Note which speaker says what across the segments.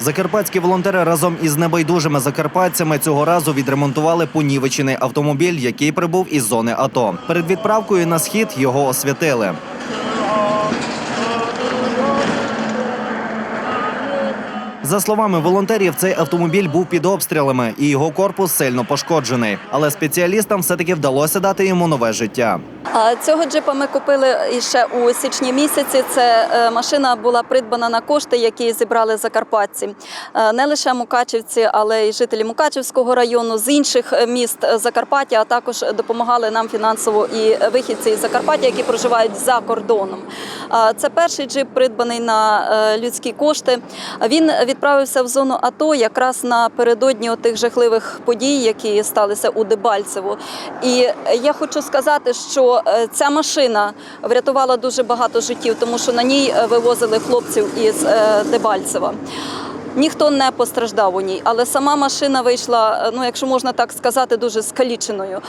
Speaker 1: Закарпатські волонтери разом із небайдужими закарпатцями цього разу відремонтували понівечений автомобіль, який прибув із зони АТО. Перед відправкою на схід його освятили. За словами волонтерів, цей автомобіль був під обстрілами і його корпус сильно пошкоджений. Але спеціалістам все-таки вдалося дати йому нове життя.
Speaker 2: Цього джипа ми купили іще у січні місяці. Це е, машина була придбана на кошти, які зібрали закарпатці. Е, Не лише мукачівці, але й жителі Мукачівського району з інших е, міст Закарпаття, а також допомагали нам фінансово і вихідці із Закарпаття, які проживають за кордоном. Це перший джип, придбаний на людські кошти. Він відправився в зону АТО якраз напередодні тих жахливих подій, які сталися у Дебальцево. І я хочу сказати, що ця машина врятувала дуже багато життів, тому що на ній е, вивозили хлопців із е, Дебальцева. Ніхто не постраждав у ній, але сама машина вийшла, е, ну якщо можна так сказати, дуже скаліченою.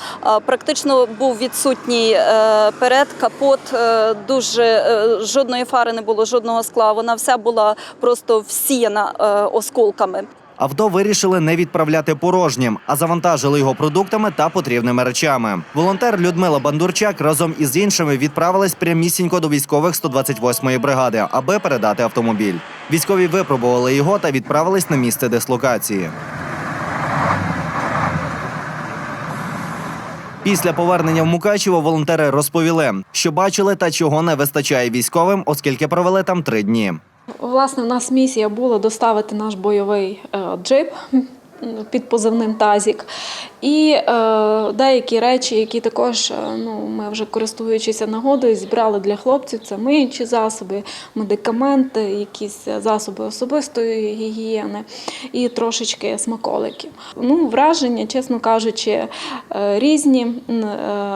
Speaker 2: Практично був відсутній е, перед капот, е, дуже е, жодної фари не було, жодного скла. Вона вся була просто всіяна е, осколками.
Speaker 1: Авто вирішили не відправляти порожнім, а завантажили його продуктами та потрібними речами. Волонтер Людмила Бандурчак разом із іншими відправились прямісінько до військових 128-ї бригади, аби передати автомобіль. Військові випробували його та відправились на місце дислокації. Після повернення в Мукачево волонтери розповіли, що бачили та чого не вистачає військовим, оскільки провели там три дні.
Speaker 3: Власне, у нас місія була доставити наш бойовий е, джип під позивним Тазік. І е, деякі речі, які також е, ну, ми вже користуючися нагодою, зібрали для хлопців. Це миючі засоби, медикаменти, якісь засоби особистої гігієни і трошечки смаколиків. Ну, враження, чесно кажучи, е, різні, е,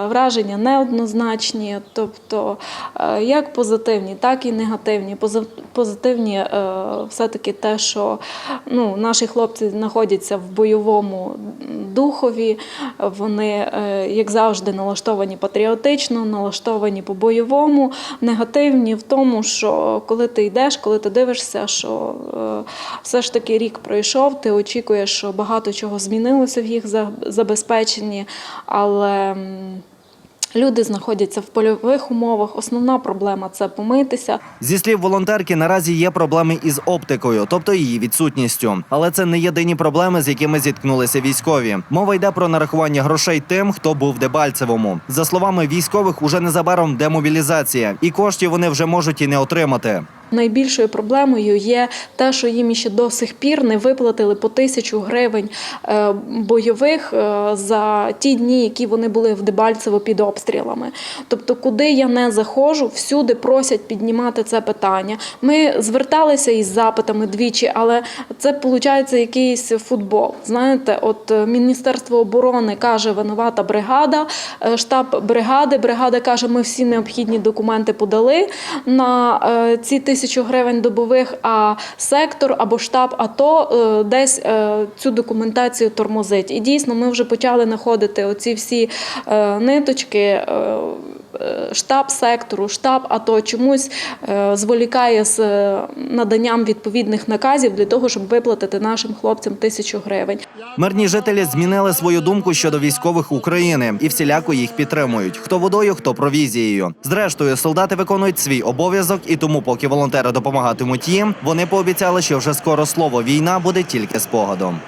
Speaker 3: враження неоднозначні, тобто е, як позитивні, так і негативні. Позитивні е, все-таки те, що ну, наші хлопці знаходяться в бойовому духові, вони, е, як завжди, налаштовані патріотично, налаштовані по-бойовому, негативні в тому, що коли ти йдеш, коли ти дивишся, що е, все ж таки рік пройшов, ти очікуєш, що багато чого змінилося в їх забезпеченні, але. Люди знаходяться в польових умовах. Основна проблема це помитися.
Speaker 1: Зі слів волонтерки, наразі є проблеми із оптикою, тобто її відсутністю. Але це не єдині проблеми, з якими зіткнулися військові. Мова йде про нарахування грошей тим, хто був в Дебальцевому. За словами військових, уже незабаром демобілізація, і коштів вони вже можуть і не отримати.
Speaker 3: Найбільшою проблемою є те, що їм ще до сих пір не виплатили по тисячу гривень е, бойових е, за ті дні, які вони були в Дебальцево під обстрілами. Тобто, куди я не заходжу, всюди просять піднімати це питання. Ми зверталися із запитами двічі, але це виходить якийсь футбол. Знаєте, от е, Міністерство оборони каже, винувата бригада, штаб бригади. Бригада каже, ми всі необхідні документи подали на ці тисячу гривень добових, а сектор або штаб АТО е, десь е, цю документацію тормозить. І дійсно, ми вже почали знаходити оці всі е, ниточки. Е, Штаб сектору, штаб АТО чомусь е, зволікає з е, наданням відповідних наказів для того, щоб виплатити нашим хлопцям тисячу гривень.
Speaker 1: Мирні жителі змінили свою думку щодо військових України і всіляко їх підтримують. Хто водою, хто провізією. Зрештою, солдати виконують свій обов'язок, і тому, поки волонтери допомагатимуть їм, вони пообіцяли, що вже скоро слово війна буде тільки спогадом.